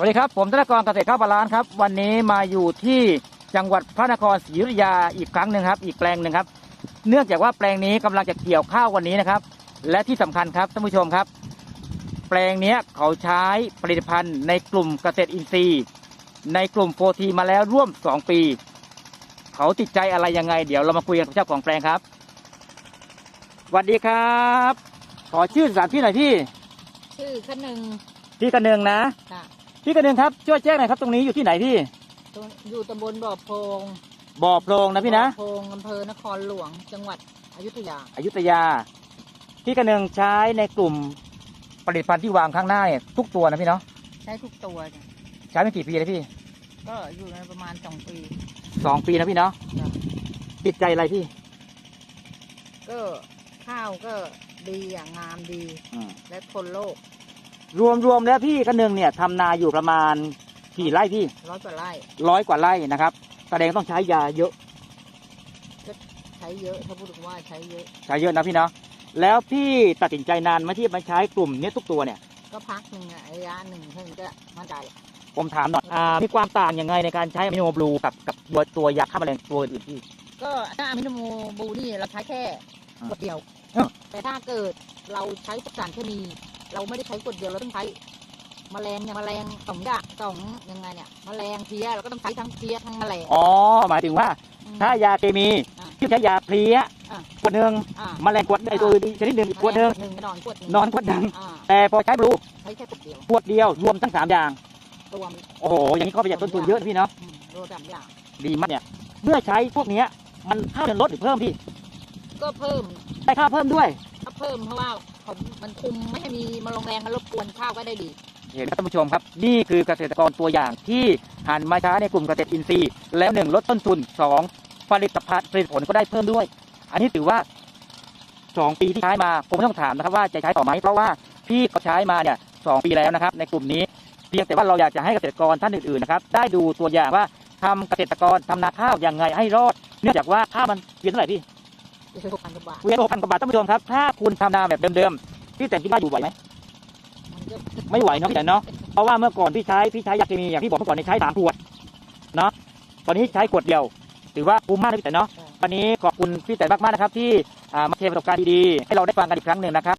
วัสดีครับ ผมธนกรเกษตรข้าวบาลานซ์ครับ วันนี้มาอยู่ที่จังหวัดพระนครศรีอยุธยาอีกครั้งหนึ่งครับ อีกแปลงหนึ่งครับ เนื่องจากว่าแปลงนี้กำลังจะเกี่ยวข้าววันนี้นะครับ และที่สำคัญครับท่านผู้ชมครับ แปลงเนี้ยเขาใช้ผลิตภัณฑ์ในกลุ่มเกษตรอินทรีย์ ในกลุ่มโฟทีมาแล้วร่วม 2 ปี เขาติดใจอะไรยังไง เดี๋ยวเรามาคุยกันกับเจ้าของแปลงครับสวัสดีครับ ขอชื่อสถานที่หน่อยพี่ ชื่อขนึงพี่กระเนืองนะค่ะ พี่กระเนืองครับช่วยแจ้งหน่อยครับตรงนี้อยู่ที่ไหนพี่ตรงอยู่ตำบลบ่อโพงบ่อโพรงนะพี่นะบ่อโพงอำเภอนครหลวง จังหวัดอยุธยา อยุธยา พี่กระเนืองใช้ในกลุ่มผลิตภัณฑ์ที่วางข้างหน้าเนี่ยทุกตัวนะพี่เนาะใช้ทุกตัวจ้ะใช้ไม่กี่ปีเลยพี่ก็อยู่ในประมาณสองปี สองปีนะพี่เนาะจ้ะติดใจอะไรพี่ก็ข้าวก็ดีอย่างงามดีและทนโรค รวมรวมแล้วพี่กระเนืองเนี่ยทำนาอยู่ประมาณกี่ไร่พี่ร้อยกว่าไร่ร้อยกว่าไร่นะครับ แสดงต้องใช้ยาเยอะ ใช้เยอะถ้าพูดถึงว่าใช้เยอะ ใช้เยอะนะพี่เนาะแล้วพี่ตัดสินใจนานไหมที่มาใช้กลุ่มเนี้ยทุกตัวเนี่ย ก็พักหนึ่งอะระยะหนึ่งเพิ่งจะมั่นใจผมถามหน่อยอ่ามีความต่างยังไงในการใช้อะมิโนบลูกับกับตัวตัวยาฆ่าแมลงตัวอื่นพี่ ก็ถ้าอะมิโนโมบูนี่เราใช้แค่อ่าขวดเดียวอ่าแต่ถ้าเกิดเราใช้สารเคมี เราไม่ได้ใช้ขวดเดียวเราต้องใช้แมลงอย่างแมลงสองอย่างสองยังไงเนี่ยแมลงเพลี้ยเราก็ต้องใช้ทั้งเพลี้ยทั้งแมลง อ๋อ หมายถึงว่ามถ้ายาเคมีอ่าที่ใช้ยาเพลี้ยอ่าขวดหนึ่งอ่าแมลงขวดไอตัวอื่นอีกชนิดหนึ่งอีกขวดหนึ่งแมลหนึ่งนอนขวดหนึ่งนอนขวดหนึ่ง อ่าแต่พอใช้บลูใช้แค่ขวดเดียวขวดเดียวรวมทั้งสามอย่าง รวมโอ้โห อย่างนี้ก็ประหยัดต้นทุนเยอะนะพี่เนาะ อืมรวมสามอย่างดีมากเนี่ย เมื่อใช้พวกเนี้ยมันค่าเดินลดหรือเพิ่มพี่ ก็เพิ่มได้ค่าเพิ่มด้วยก็เพิ่มเพราะว่า เขามันคุมไม่ให้มีมาลงแรงมารบกวนข้าวก็ได้ดีเห็นท่านผู้ชมครับ นี่คือเกษตรกรตัวอย่างที่หันมาใช้ในกลุ่มเกษตรอินทรีย์ แล้วหนึ่งลดต้นทุนสองผลิตภัณฑ์ผลิตผลก็ได้เพิ่มด้วย อันนี้ถือว่าสองปีที่ใช้มาผมต้องถามนะครับว่าจะใช้ต่อไหมเพราะว่าพี่เขาใช้มาเนี่ยสองปีแล้วนะครับ ในกลุ่มนี้เพียงแต่ว่าเราอยากจะให้เกษตรกรท่านอื่นๆนะครับได้ดูตัวอย่างว่าทำเกษตรกรทำนาข้าวยังไงให้รอด เนื่องจากว่าข้าวมันเวียนเท่าไหร่พี่ ว่าบาท เวียนหกพันกว่าบาทท่านผู้ชมครับ ถ้าคุณทำนาแบบเดิมๆ พี่แต่งที่บ้านอยู่ไหวไหม มันก็ไม่ไหวเนาะพี่แต่เนาะ เพราะว่าเมื่อก่อนพี่ใช้พี่ใช้ยาเคมีอย่างที่บอกเมื่อก่อนเนี่ยใช้สามขวดเนาะ ตอนนี้ใช้ขวดเดียว ถือว่าคุ้มมากนะพี่แต่เนาะ วันนี้ขอบคุณพี่แต่มากๆนะครับที่อ่ามาแชร์ประสบการณ์ดีๆ ให้เราได้ฟังกันอีกครั้งหนึ่งนะครับ